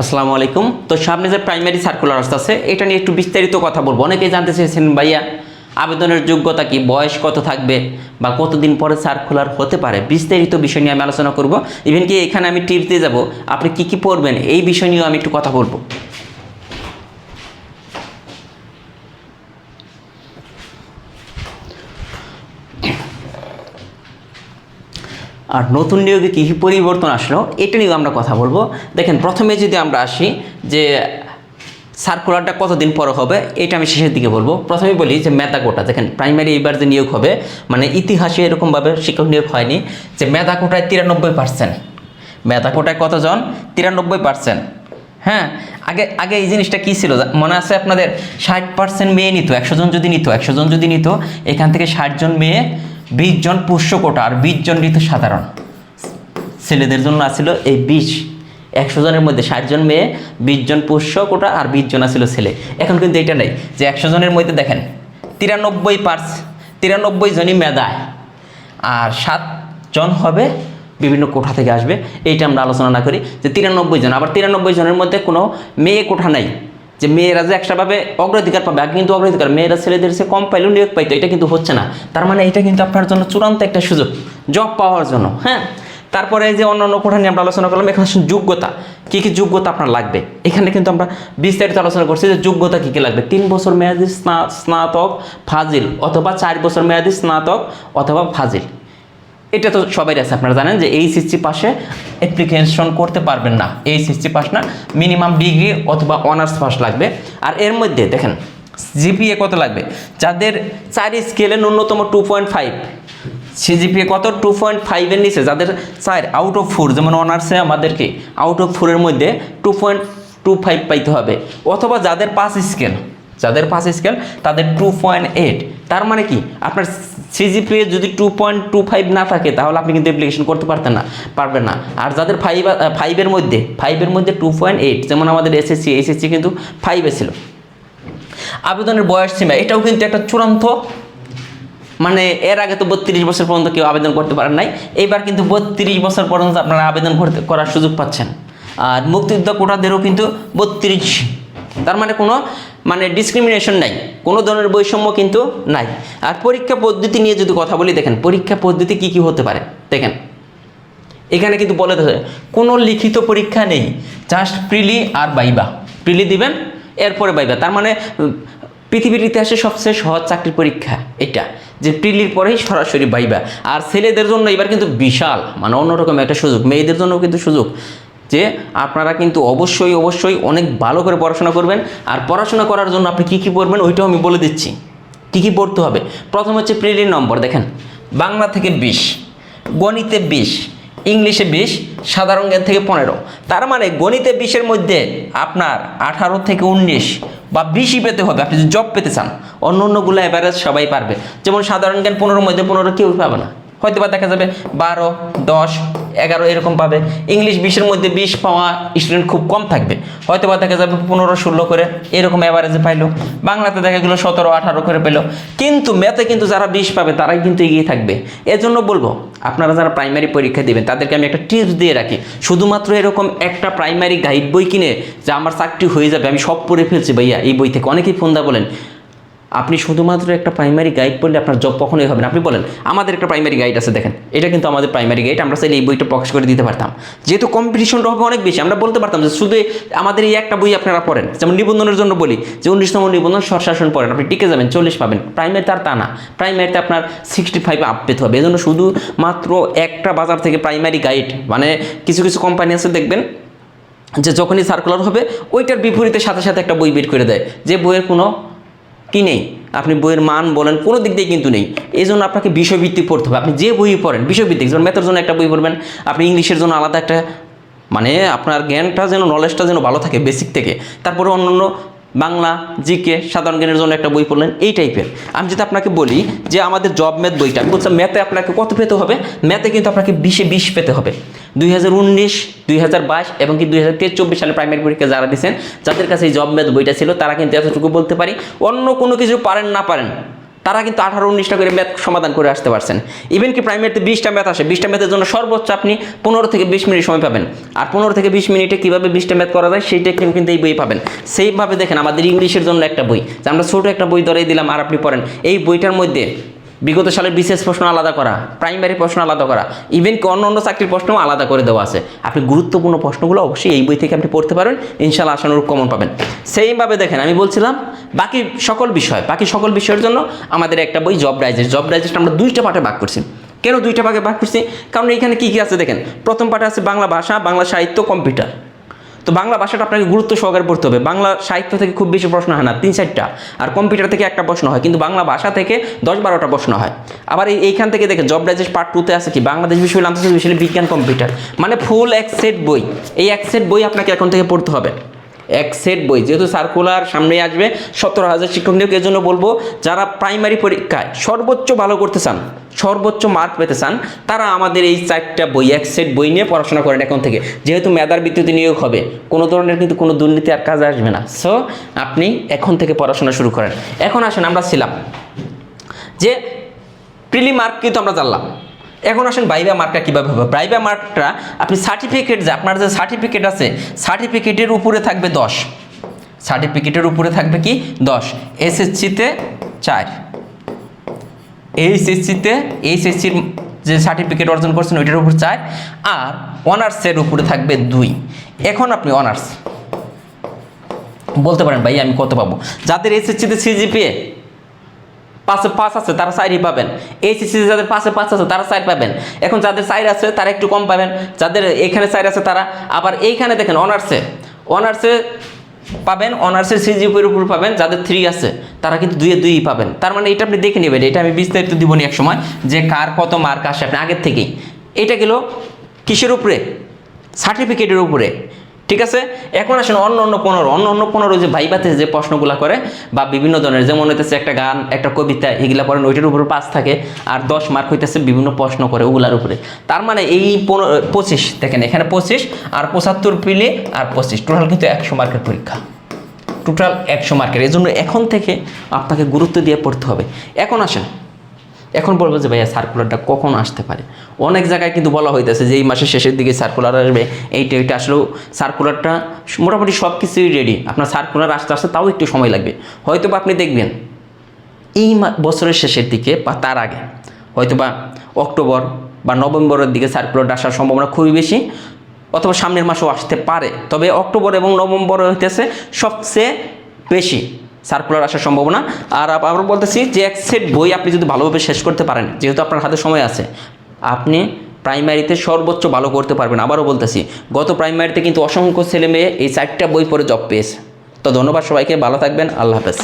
আসসালামু আলাইকুম। তো সামনে যে প্রাইমারি সার্কুলার আসতেছে, এটা নিয়ে একটু বিস্তারিত কথা বলব। অনেকেই জানতে চেয়েছেন, ভাইয়া, আবেদনের যোগ্যতা কি? বয়স কত থাকবে? বা কতদিন পরে সার্কুলার হতে পারে? বিস্তারিত বিষয় নিয়ে আমি আলোচনা করব। ইভেন কি এখানে আমি টিপস দিয়ে যাব। আপনি কি কি পড়বেন? এই বিষয় নিয়েও আমি একটু কথা বলব। আর নতুন নিয়োগে কী পরিবর্তন আসলো, এটা নিয়েও আমরা কথা বলব। দেখেন, প্রথমে যদি আমরা আসি যে সার্কুলারটা কতদিন পর হবে, এটা আমি শেষের দিকে বলব। প্রথমে বলি যে মেধা কোটা দেখেন প্রাইমারি এইবার যে নিয়োগ হবে মানে ইতিহাসে এরকমভাবে শিক্ষক নিয়োগ হয়নি যে মেধা কোটায় তিরানব্বই পার্সেন্ট মেধা কোটায় কতজন? তিরানব্বই পার্সেন্ট হ্যাঁ আগে আগে এই জিনিসটা কী ছিল? মনে আছে আপনাদের? ষাট পার্সেন্ট মেয়ে নিত, একশো জন যদি নিত, একশো জন যদি নিত, এখান থেকে ষাটজন মেয়ে বিশ জন পুষ্য কোটা আর বিশ জন নিত সাধারণ। ছেলেদের জন্য আসছিল এই বিশ। একশো জনের মধ্যে ষাট জন মেয়ে, বিশ জন পুষ্য কোটা আর বিশ জন আসছিল ছেলে। এখন কিন্তু এটা নেই যে একশো জনের মধ্যে দেখেন, তিরানব্বই পার্স, তিরানব্বই জনই মেধায়। আর সাতজন হবে বিভিন্ন কোঠা থেকে আসবে। এইটা আমরা আলোচনা না করি যে তিরানব্বই জন। আবার তিরানব্বই জনের মধ্যে কোনো মেয়ে কোঠা নাই। যে মেয়েরা যে একসাভাবে অগ্রাধিকার পাবে, আগে কিন্তু অগ্রাধিকার, মেয়েরা ছেলেদের সে কম পাইলেও নিয়োগ পাইতো, এটা কিন্তু হচ্ছে না। তার মানে এটা কিন্তু আপনার জন্য চূড়ান্ত একটা সুযোগ জব পাওয়ার জন্য হ্যাঁ? তারপরে যে অন্য অন্য কোঠা নিয়ে আমরা আলোচনা করলাম, এখানে যোগ্যতা, কী কী যোগ্যতা আপনার লাগবে? এখানে কিন্তু আমরা বিস্তারিত আলোচনা করছি যে যোগ্যতা কী কী লাগবে। তিন বছর মেয়াদি স্না- স্নাতক, ফাজিল, অথবা চার বছর মেয়াদি স্নাতক, অথবা ফাজিল। এটা তো সবাই আছে, আপনারা জানেন যে এই এইচএসসি পাশে অ্যাপ্লিকেশন করতে পারবেন না। এই এইচএসসি পাস না মিনিমাম ডিগ্রি অথবা অনার্স পাস লাগবে। আর এর মধ্যে দেখেন জিপিএ কত লাগবে? যাদের চার স্কেলে ন্যূনতম টু পয়েন্ট ফাইভ সিজিপিএ কত? টু পয়েন্ট ফাইভের নিচে। যাদের চার আউট অফ ফোর যেমন অনার্সে আমাদেরকে আউট অফ ফোরের মধ্যে টু পয়েন্ট টু ফাইভ পাইতে হবে। অথবা যাদের পাঁচ স্কেল যাদের পাঁচ স্কেল, তাদের টু পয়েন্ট এইট তার মানে কি? আপনার সিজিপিএ যদি টু পয়েন্ট টু ফাইভ না থাকে, তাহলে আপনি কিন্তু অ্যাপ্লিকেশন করতে পারতেন না, পারবেন না। আর যাদের ফাইভ ফাইভের মধ্যে ফাইভের মধ্যে টু পয়েন্ট এইট যেমন আমাদের এসএসসি এসএসসি কিন্তু ফাইভে ছিল। আবেদনের বয়স সীমা, এটাও কিন্তু একটা চূড়ান্ত মানে এর আগে তো বত্রিশ বছর পর্যন্ত কেউ আবেদন করতে পারেন নাই, এইবার কিন্তু বত্রিশ বছর পর্যন্ত আপনারা আবেদন করতে, করার সুযোগ পাচ্ছেন। আর মুক্তিযুদ্ধ কোটাদেরও কিন্তু বত্রিশ। তার মানে কোনো মানে ডিসক্রিমিনেশন নাই। কোনো ধরনের বৈষম্য কিন্তু নাই। আর পরীক্ষা পদ্ধতি নিয়ে যদি কথা বলি, দেখেন, পরীক্ষা পদ্ধতি কি কি হতে পারে? দেখেন, এখানে কিন্তু বলে দেয় কোনো লিখিত পরীক্ষা নেই জাস্ট প্রিলি আর বাইবা। প্রিলি দিবেন, এরপরে বাইবা। তার মানে পৃথিবীর ইতিহাসে সবচেয়ে সহজ চাকরির পরীক্ষা এটা, যে প্রিলির পরেই সরাসরি বাইবা। আর ছেলেদের জন্য এবার কিন্তু বিশাল মানে অন্যরকম একটা সুযোগ, মেয়েদের জন্য কিন্তু সুযোগ। যে আপনারা কিন্তু অবশ্যই অবশ্যই অনেক ভালো করে পড়াশোনা করবেন। আর পড়াশোনা করার জন্য আপনি কী কী পড়বেন ওইটাও আমি বলে দিচ্ছি। কী কী পড়তে হবে? প্রথম হচ্ছে প্রিলির নম্বর, দেখেন। বাংলা থেকে বিশ, গণিতে বিশ, ইংলিশে বিশ, সাধারণ জ্ঞান থেকে পনেরো। তার মানে গণিতে বিশের মধ্যে আপনার আঠারো থেকে উনিশ বা বিশই পেতে হবে। আপনি জব পেতে চান, অন্য অন্যগুলো অ্যাভারেজ সবাই পারবে। যেমন সাধারণ জ্ঞান পনেরোর মধ্যে পনেরো কেউ পাবে না। হয়তো বা দেখা যাবে বারো, দশ, এগারো এরকম পাবে। ইংলিশ বিশের মধ্যে বিশ পাওয়া স্টুডেন্ট খুব কম থাকবে। হয়তো বা দেখা যাবে পনেরো, ষোলো করে এরকম অ্যাভারেজে পাইলো। বাংলাতে দেখা গেলো সতেরো, আঠারো করে পেল। কিন্তু ম্যাথে কিন্তু যারা বিশ পাবে, তারাই কিন্তু এগিয়ে থাকবে। এজন্য বলব, আপনারা যারা প্রাইমারি পরীক্ষা দেবেন, তাদেরকে আমি একটা টিপস দিয়ে রাখি। শুধুমাত্র এরকম একটা প্রাইমারি গাইড বই কিনে যে আমার চাকরি হয়ে যাবে, আমি সব পড়ে ফেলছি ভাইয়া এই বই থেকে। অনেকেই ফোন দা বলেন আপনি শুধুমাত্র একটা প্রাইমারি গাইড পড়লে আপনার জব কখনোই হবে না। আপনি বলেন, আমাদের একটা প্রাইমারি গাইড আছে, দেখেন। এটা কিন্তু আমাদের প্রাইমারি গাইড আমরা চাইলে এই বইটা প্রকাশ করে দিতে পারতাম। যেহেতু কম্পিটিশনটা হবে অনেক বেশি, আমরা বলতে পারতাম যে শুধু আমাদের এই একটা বই আপনারা পড়েন। যেমন নিবন্ধনের জন্য বলি, যে উনিশতম নিবন্ধন স্বশাসন পড়েন, আপনি টিকে যাবেন, চল্লিশ পাবেন। প্রাইমারি তার তা না। প্রাইমারিতে আপনার সিক্সটি ফাইভ আপ পেতে হবে। এজন্য শুধুমাত্র একটা বাজার থেকে প্রাইমারি গাইড মানে কিছু কিছু কোম্পানি আছে, দেখবেন, যে যখনই সার্কুলার হবে, ওইটার বিপরীতে সাথে সাথে একটা বই বের করে দেয়। যে বইয়ের কোনো কি নেই? আপনি বইয়ের মান বলেন, কোনো দিক দিয়ে কিন্তু নেই। এই জন্য আপনাকে বিষয়ভিত্তিক পড়তে হবে। আপনি যে বই পড়েন, বিষয়ভিত্তিক, যেমন ম্যাথের জন্য একটা বই পড়বেন, আপনি ইংলিশের জন্য আলাদা একটা মানে আপনার জ্ঞানটা যেন নলেজটা যেন ভালো থাকে বেসিক থেকে। তারপরে অন্য অন্য বাংলা, জিকে, সাধারণ জ্ঞানের জন্য একটা বই পড়লেন, এই টাইপের আমি যদি আপনাকে বলি যে আমাদের জব ম্যাথ বইটা, আমি বলছিলাম ম্যাথে আপনাকে কত পেতে হবে? ম্যাথে কিন্তু আপনাকে বিশে বিশ পেতে হবে। দুই হাজার উনিশ, দুই হাজার বাইশ এবং কি দুই হাজার তেইশ, চব্বিশ সালে প্রাইমারি পরীক্ষা যারা দিচ্ছেন যাদের কাছে এই জব ম্যাথ বইটা ছিল, তারা কিন্তু এতটুকু বলতে পারি, অন্য কোনো কিছু পারেন না পারেন, তারা কিন্তু আঠারো উনিশটা করে ম্যাথ সমাধান করে আসতে পারছেন। ইভেন কি প্রাইমারিতে বিশটা ম্যাথ আসে, বিশটা ম্যাথের জন্য সর্বোচ্চ আপনি পনেরো থেকে বিশ মিনিট সময় পাবেন। আর পনেরো থেকে বিশ মিনিটে কীভাবে বিশটা ম্যাথ করা যায় সেই টেকনিক কিন্তু এই বই পাবেন। সেইভাবে দেখেন, আমাদের ইংলিশের জন্য একটা বই, যে আমরা ছোটো একটা বই ধরেই দিলাম আর আপনি পড়েন, এই বইটার মধ্যে বিগত সালের বিশেষ প্রশ্ন আলাদা করা প্রাইমারি প্রশ্ন আলাদা করা ইভেন কি অন্য অন্য চাকরির প্রশ্নও আলাদা করে দেওয়া আছে। আপনি গুরুত্বপূর্ণ প্রশ্নগুলো অবশ্যই এই বই থেকে আপনি পড়তে পারেন ইনশাল্লাহ আশানুরূপ কমন পাবেন। সেইভাবে দেখেন, আমি বলছিলাম, বাকি সকল বিষয়, বাকি সকল বিষয়ের জন্য আমাদের একটা বই জব রাইজেস জব রাইজেসটা আমরা দুইটা পার্টে ভাগ করছি। কেন দুইটা ভাগে ভাগ করছি? কারণ এখানে কী কী আছে দেখেন? প্রথম পার্টে আছে বাংলা ভাষা, বাংলা সাহিত্য কম্পিউটার তো বাংলা ভাষাটা আপনাকে গুরুত্ব সহকারে পড়তে হবে। বাংলা সাহিত্য থেকে খুব বেশি প্রশ্ন হয় না, তিন চারটা। আর কম্পিউটার থেকে একটা প্রশ্ন হয়, কিন্তু বাংলা ভাষা থেকে দশ বারোটা প্রশ্ন হয়। আবার এই এইখান থেকে দেখে জব ডাইজেস্ট পার্ট টুতে আছে কি? বাংলাদেশ বিশ্ববিদ্যালয় আন্তর্জাতিক বিশ্ববিদ্যালয় বিজ্ঞান কম্পিউটার মানে ফুল এক সেট বই। এই এক সেট বই আপনাকে এখন থেকে পড়তে হবে। এক সেট বই। যেহেতু সার্কুলার সামনে আসবে, সতেরো হাজার শিক্ষক নিয়োগ এর জন্য বলব, যারা প্রাইমারি পরীক্ষায় সর্বোচ্চ ভালো করতে চান, সর্বোচ্চ মার্ক পেতে চান, তারা আমাদের এই চারটা বই, এক সেট বই নিয়ে পড়াশোনা করেন এখন থেকে। যেহেতু মেধার ভিত্তিতে নিয়োগ হবে, কোনো ধরনের কিন্তু কোনো দুর্নীতি আর কাজে আসবে না। সো আপনি এখন থেকে পড়াশোনা শুরু করেন। এখন আসেন, আমরা ছিলাম। যে প্রিলি মার্ক কিন্তু আমরা জানলাম। এখন আসেন বাইবা মার্কটা কীভাবে হবে? বাইবা মার্কটা আপনি সার্টিফিকেট যে আপনার যে সার্টিফিকেট আছে সার্টিফিকেটের উপরে থাকবে দশ। সার্টিফিকেটের উপরে থাকবে কি? দশ। এসএসসিতে চার। এইচএসসিতে এইচএসসির যে সার্টিফিকেট অর্জন করছেন, ওইটার উপর চার। আর অনার্সের উপরে থাকবে দুই। এখন আপনি অনার্স বলতে পারেন ভাই, আমি কত পাবো? যাদের এসএসসিতে সিজিপিএ পাঁচে পাঁচ আছে, তারা চারই পাবেন। এইচএসসি যাদের পাঁচে পাঁচ আছে, তারা চার পাবেন। এখন যাদের চার আছে, তারা একটু কম পাবেন। যাদের এখানে চার আছে, তারা আবার এইখানে দেখেন অনার্সে অনার্সে পাবেন অনার্সের সিজিপির উপর পাবেন, যাদের থ্রি আছে, তারা কিন্তু দুইয়ে দুই পাবেন। তার মানে এটা আপনি দেখে নেবেন। এটা আমি বিস্তারিত দিব নি এক সময়, যে কার কত মার্ক আসে আপনি আগের থেকেই। এটা গেল কিসের উপরে? সার্টিফিকেটের উপরে। ঠিক আছে? এখন আসেন অন্য অন্য পনেরো, অন্য অন্য পনেরো যে ভাইবাতে যে প্রশ্নগুলো করে বা বিভিন্ন ধরনের, যেমন হইতেছে একটা গান, একটা কবিতা, এগুলা পড়েন, ওইটার উপরে পাস থাকে আর দশ মার্ক হইতেছে বিভিন্ন প্রশ্ন করে ওগুলার উপরে। তার মানে এই পনেরো, পঁচিশ, দেখেন এখানে পঁচিশ আর পঁচাত্তর পিলে আর পঁচিশ। টোটাল কিন্তু একশো মার্কের পরীক্ষা। টোটাল একশো মার্কের এই জন্য এখন থেকে আপনাকে গুরুত্ব দিয়ে পড়তে হবে। এখন আসেন। এখন বলব যে ভাইয়া সার্কুলারটা কখন আসতে পারে? অনেক জায়গায় কিন্তু বলা হইতেছে যে এই মাসের শেষের দিকে সার্কুলার আসবে। এইটা এইটা আসলেও সার্কুলারটা মোটামুটি সব কিছুই রেডি আপনার সার্কুলার আসতে আসতে তাও একটু সময় লাগবে। হয়তো বা আপনি দেখবেন, এই বছরের শেষের দিকে বা তার আগে হয়তো বা অক্টোবর বা নভেম্বরের দিকে সার্কুলারটা আসার সম্ভাবনা খুবই বেশি অথবা সামনের মাসেও আসতে পারে। তবে অক্টোবর এবং নভেম্বর হইতেছে সবচেয়ে বেশি। সার্কুলার আসার সম্ভাবনা। আর আবার বলতেছি যে এক সেট বই আপনি যদি ভালোভাবে শেষ করতে পারেন, যেহেতু আপনার হাতে সময় আছে, আপনি প্রাইমারিতে সর্বোচ্চ ভালো করতে পারবেন। আবারও বলতেছি, গত প্রাইমারিতে কিন্তু অসংখ্য ছেলে মেয়ে এই চারটা বই পড়ে জব পেয়েছে। তো ধন্যবাদ সবাইকে, ভালো থাকবেন, আল্লাহ হাফেজ।